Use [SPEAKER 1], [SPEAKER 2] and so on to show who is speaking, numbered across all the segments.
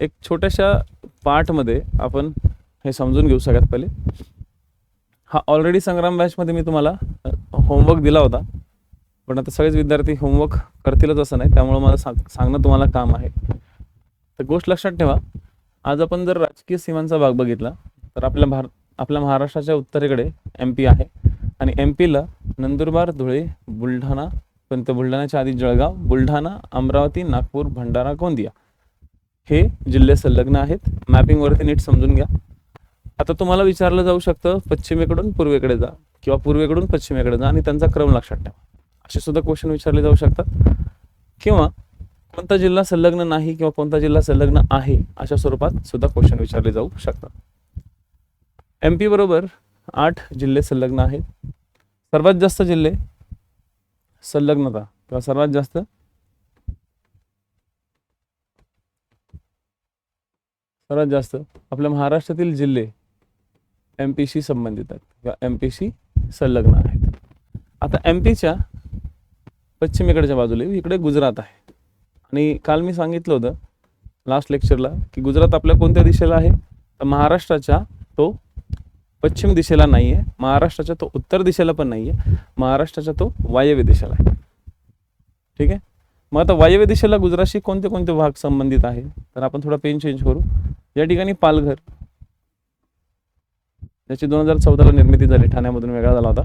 [SPEAKER 1] एक छोट्याशा पार्टमध्ये आपण हे समजून घेऊ सगळ्यात पहिले. हा ऑलरेडी संग्राम बॅचमध्ये मी तुम्हाला होमवर्क दिला होता. पण आता सगळेच विद्यार्थी होमवर्क करतीलच असं नाही त्यामुळं मला सांग सांगणं तुम्हाला काम आहे. तर गोष्ट लक्षात ठेवा आज आपण जर राजकीय सीमांचा भाग बघितला तर आपल्या भार आपल्या महाराष्ट्राच्या उत्तरेकडे एम पी आहे. आणि एम पीला नंदुरबार धुळे बुलढाणा पण त्या बुलढाण्याच्या आधी जळगाव बुलढाणा अमरावती नागपूर भंडारा गोंदिया. हे जिल्हे संलग्न आहेत. मॅपिंगवरती नीट समजून घ्या. आता तुम्हाला विचारलं जाऊ शकतं पश्चिमेकडून पूर्वेकडे जा किंवा पूर्वेकडून पश्चिमेकडे जा आणि त्यांचा क्रम लक्षात ठेवा. असे सुद्धा क्वेश्चन विचारले जाऊ शकतात. किंवा कोणता जिल्हा संलग्न नाही किंवा कोणता जिल्हा संलग्न आहे अशा स्वरूपात सुद्धा क्वेश्चन विचारले जाऊ शकतात. एम पी बरोबर आठ जिल्हे संलग्न आहेत. सर्वात जास्त जिल्हे संलग्नता किंवा सर्वात जास्त सर्वात जास्त आपल्या महाराष्ट्रातील जिल्हे एम पीशी संबंधित आहेत किंवा एम पीशी संलग्न आहेत. आता एम पीच्या पश्चिमेकडच्या बाजूला इकडे गुजरात आहे. आणि काल मी सांगितलं होतं लास्ट लेक्चरला की गुजरात आपल्या कोणत्या दिशेला आहे? तर महाराष्ट्राच्या तो पश्चिम दिशेला नाही आहे महाराष्ट्राच्या तो उत्तर दिशेला पण नाही आहे महाराष्ट्राच्या तो वायव्य दिशेला आहे. ठीक आहे? मग आता वायव्य दिशेला गुजरातशी कोणते कोणते भाग संबंधित आहे? तर आपण थोडा पेन चेंज करू. या ठिकाणी पालघर. याची दोन हजार चौदाला निर्मिती झाली ठाण्यामधून वेगळा झाला होता.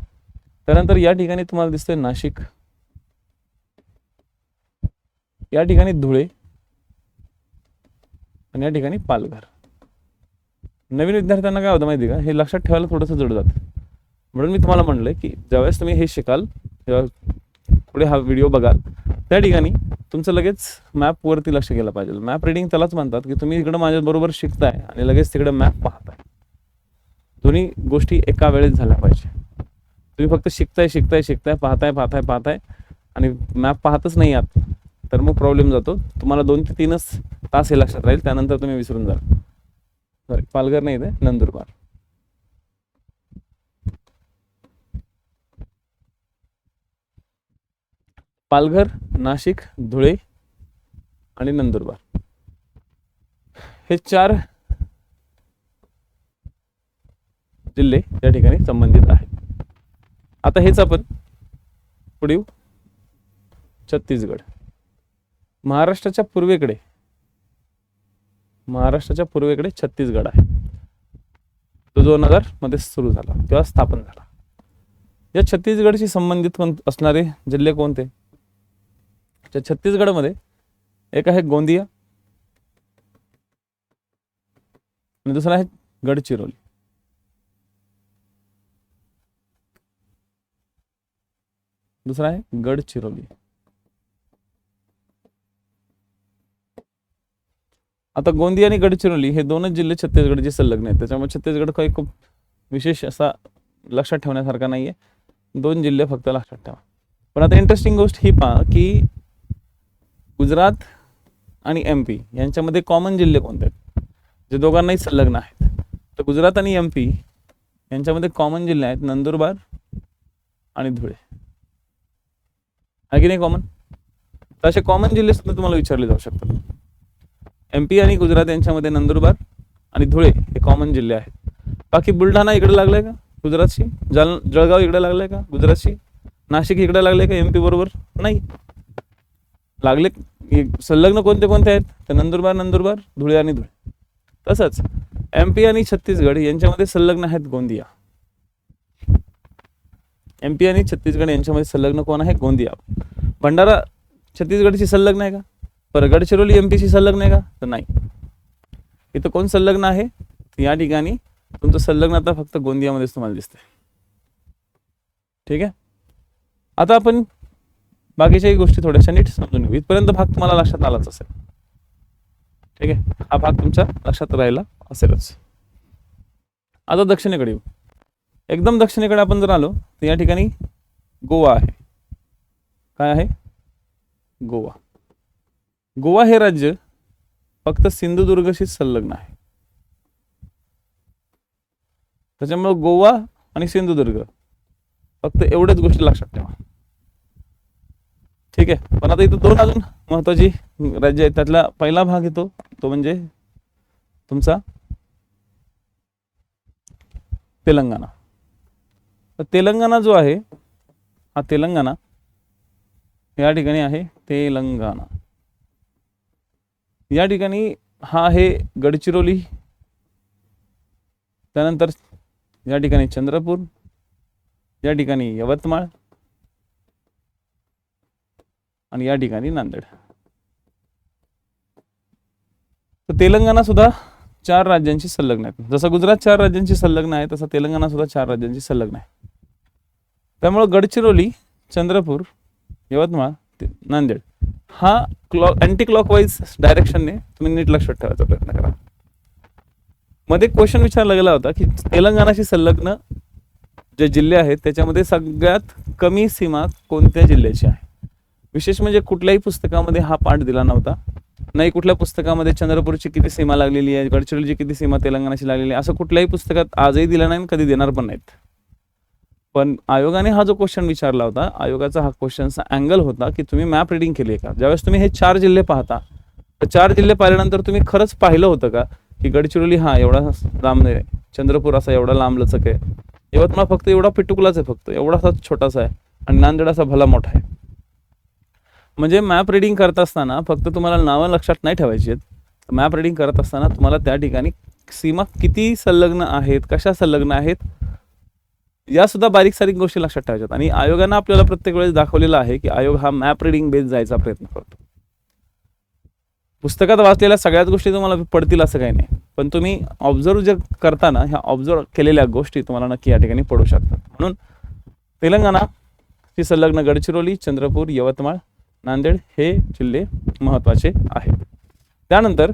[SPEAKER 1] त्यानंतर या ठिकाणी तुम्हाला दिसतंय नाशिक. या ठिकाणी धुळे. आणि या ठिकाणी पालघर. नवीन विद्यार्थ्यांना काय होतं माहिती का? हे लक्षात ठेवायला थोडंसं जड जातं. म्हणून मी तुम्हाला म्हणलंय की ज्यावेळेस तुम्ही हे शिकाल पुढे हा व्हिडिओ बघाल त्या ठिकाणी तुमचं लगेच मॅपवरती लक्ष गेलं पाहिजे. मॅप रिडिंग त्यालाच म्हणतात की तुम्ही इकडं माझ्याबरोबर शिकताय आणि लगेच तिकडे मॅप पाहताय. दोन्ही गोष्टी एका वेळेस झाल्या पाहिजे. तुम्ही फक्त शिकताय शिकताय शिकताय पाहताय पाहताय पाहताय आणि मॅप पाहतच नाही आहात तर मग प्रॉब्लेम जातो. तुम्हाला दोन ते तीनच तास हे लक्षात राहील त्यानंतर तुम्ही विसरून जाल. सॉरी पालघर नाही ते नंदुरबार. पालघर नाशिक धुळे आणि नंदुरबार. हे चार जिल्हे या ठिकाणी संबंधित आहेत. आता हेच आपण पुढे छत्तीसगड. महाराष्ट्राच्या पूर्वेकडे महाराष्ट्राच्या पूर्वेकडे छत्तीसगड आहे. तो दोन हजारमध्ये सुरू झाला किंवा स्थापन झाला. या छत्तीसगडशी संबंधित असणारे जिल्हे कोणते? ज्या छत्तीसगडमध्ये एक आहे गोंदिया आणि दुसरा आहे गडचिरोली. दुसरा आहे गडचिरोली. आता गोंदिया आणि गडचिरोली हे दोनच जिल्हे छत्तीसगडचे संलग्न आहेत. त्याच्यामुळे छत्तीसगड काही खूप विशेष असा लक्षात ठेवण्यासारखा नाहीये. दोन जिल्हे फक्त लक्षात ठेवा. पण आता इंटरेस्टिंग गोष्ट ही पहा की गुजरात आणि एम पी यांच्यामध्ये कॉमन जिल्हे कोणते आहेत? जे दोघांनाही संलग्न आहेत. तर गुजरात आणि एम पी यांच्यामध्ये कॉमन जिल्हे आहेत नंदुरबार आणि धुळे. आहे की नाही कॉमन तर असे कॉमन जिल्हे सुद्धा तुम्हाला विचारले जाऊ शकतात. एम पी आणि गुजरात यांच्यामध्ये नंदुरबार आणि धुळे हे कॉमन जिल्हे आहेत. बाकी बुलढाणा इकडे लागलाय का? गुजरातशी? जाल जळगाव इकडे लागलाय का? गुजरातशी? नाशिक इकडे लागले का एम पी बरोबर? नाही. लागले संलग्न कोणते कोणते आहेत? तर नंदुरबार नंदुरबार धुळे आणि धुळे. तसंच एम पी आणि छत्तीसगड यांच्यामध्ये संलग्न आहेत गोंदिया. एम पी आणि छत्तीसगड यांच्यामध्ये संलग्न कोण आहे? गोंदिया. भंडारा छत्तीसगडशी संलग्न आहे का? पर गडचिरोली एम पीशी संलग्न आहे का? तर नाही. इथं कोण संलग्न आहे? या ठिकाणी तुमचं संलग्न आता फक्त गोंदियामध्येच तुम्हाला दिसतंय. ठीक आहे? आता आपण बाकीच्याही गोष्टी थोड्याशा नीट समजून घेऊ. इथपर्यंत भाग तुम्हाला लक्षात आलाच असेल. ठीक आहे? हा भाग तुमच्या लक्षात राहिला असेलच. आता दक्षिणेकडे येऊ. एकदम दक्षिणेकडे आपण जर आलो तर या ठिकाणी गोवा आहे. काय आहे? गोवा. गोवा हे राज्य फक्त सिंधुदुर्गशी संलग्न आहे. त्याच्यामुळे गोवा आणि सिंधुदुर्ग फक्त एवढ्याच गोष्टी लक्षात ठेवा. ठीक आहे. पण आता इथं दोन अजून महत्वाची राज्य आहेत. त्यातला पहिला भाग येतो तो म्हणजे तुमचा तेलंगणा. तर तेलंगणा जो आहे हा तेलंगणा या ठिकाणी आहे तेलंगणा. या ठिकाणी हा आहे गडचिरोली त्यानंतर या ठिकाणी चंद्रपूर या ठिकाणी यवतमाळ आणि या ठिकाणी नांदेड. तर तेलंगणा सुद्धा चार राज्यांची संलग्न आहे जसं गुजरात चार राज्यांशी संलग्न आहे तसं तेलंगणा सुद्धा चार राज्यांची संलग्न आहे. त्यामुळं गडचिरोली चंद्रपूर यवतमाळ नांदेड. हा क्लॉक अँटी क्लॉकवाईज डायरेक्शनने तुम्ही नीट लक्षात ठेवायचा प्रयत्न करा. मध्ये क्वेश्चन विचारला गेला होता की तेलंगणाशी संलग्न जे जिल्हे आहेत त्याच्यामध्ये सगळ्यात कमी सीमा कोणत्या जिल्ह्याची आहे? विशेष म्हणजे कुठल्याही पुस्तकामध्ये हा पाठ दिला नव्हता. नाही कुठल्या पुस्तकामध्ये चंद्रपूरची किती सीमा लागलेली आहे गडचिरोलीची किती सीमा तेलंगणाची लागलेली आहे असं कुठल्याही पुस्तकात आजही दिला नाही कधी देणार पण नाहीत. पण आयोगाने हा जो क्वेश्चन विचारला होता आयोगाचा हा क्वेश्चनचा अँगल होता की तुम्ही मॅप रिडिंग केली आहे का? ज्यावेळेस तुम्ही हे चार जिल्हे पाहता तर चार जिल्हे पाहिल्यानंतर तुम्ही खरंच पाहिलं होतं का की गडचिरोली हा एवढा लांब आहे चंद्रपूर असा एवढा लांब लचक आहे यवतमाळ फक्त एवढा पिटुकलाच आहे फक्त एवढासा छोटासा आहे आणि नांदेड असा भला मोठा आहे. म्हणजे मॅप रिडिंग करत असताना फक्त तुम्हाला नावं लक्षात नाही ठेवायची आहेत. मॅप रिडिंग करत असताना तुम्हाला त्या ठिकाणी सीमा किती संलग्न आहेत कशा संलग्न आहेत या सुद्धा बारीक सारीक गोष्टी लक्षात ठेवायच्यात. आणि आयोगानं आपल्याला प्रत्येक वेळेस दाखवलेलं आहे की आयोग हा मॅप रिडिंग बेस जायचा प्रयत्न करतो. पुस्तकात वाचलेल्या सगळ्याच गोष्टी तुम्हाला पडतील असं काही नाही. पण तुम्ही ऑब्झर्व जे करताना ह्या ऑब्झर्व केलेल्या गोष्टी तुम्हाला नक्की या ठिकाणी पडू शकतात. म्हणून तेलंगणा ती संलग्न गडचिरोली चंद्रपूर यवतमाळ नांदेड हे जिल्हे महत्त्वाचे आहेत. त्यानंतर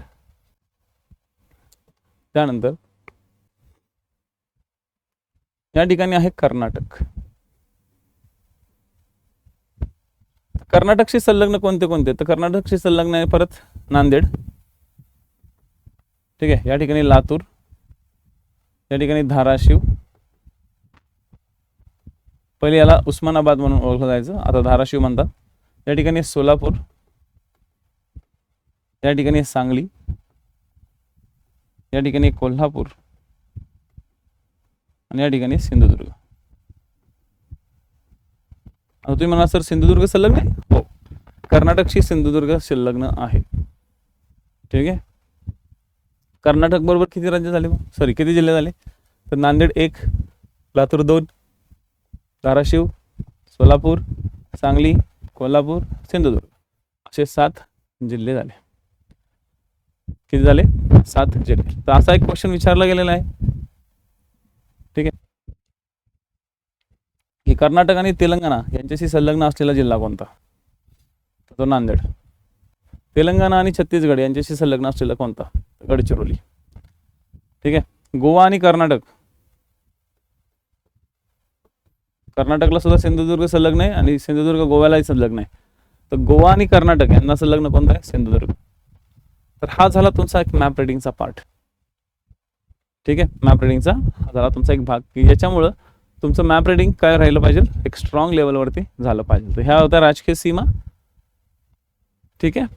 [SPEAKER 1] त्यानंतर या ठिकाणी आहे कर्नाटक. कर्नाटकशी संलग्न कोणते कोणते? तर कर्नाटकशी संलग्न आहे परत नांदेड. ठीक आहे या ठिकाणी लातूर. या ठिकाणी धाराशिव. पहिले याला उस्मानाबाद म्हणून ओळखलं जायचं आता धाराशिव म्हणतात. या ठिकाणी सोलापूर या ठिकाणी सांगली या ठिकाणी कोल्हापूर आणि या ठिकाणी सिंधुदुर्ग. आता तुम्ही म्हणा सर सिंधुदुर्ग संलग्न आहे? हो. कर्नाटकशी सिंधुदुर्ग संलग्न आहे. ठीक आहे? कर्नाटक बरोबर किती राज्य झाले सॉरी किती जिल्हे झाले? तर नांदेड एक लातूर दोन धाराशिव सोलापूर सांगली कोल्हापूर सिंधुदुर्ग असे सात जिल्हे झाले. किती झाले? सात जिल्हे. तर असा एक क्वेश्चन विचारला गेलेला आहे. ठीक आहे. की कर्नाटक आणि तेलंगणा यांच्याशी संलग्न असलेला जिल्हा कोणता? तो नांदेड. तेलंगणा आणि छत्तीसगड यांच्याशी संलग्न असलेला कोणता? गडचिरोली. ठीक आहे. गोवा आणि कर्नाटक कर्नाटकला सुद्धा सिंधुदुर्ग संलग्न आहे आणि सिंधुदुर्ग गोव्यालाही संलग्न आहे तर गोवा आणि कर्नाटक यांना संलग्न कोणतं? आहे सिंधुदुर्ग. तर हा झाला तुमचा एक मॅप रिडिंगचा पार्ट ठीक आहे? मॅप रिडिंगचा हा झाला तुमचा एक भाग. की याच्यामुळं तुमचं मॅप रिडिंग काय राहिलं पाहिजे? एक स्ट्रॉंग लेवलवरती झालं पाहिजे. तर ह्या होत्या राजकीय सीमा. ठीक आहे?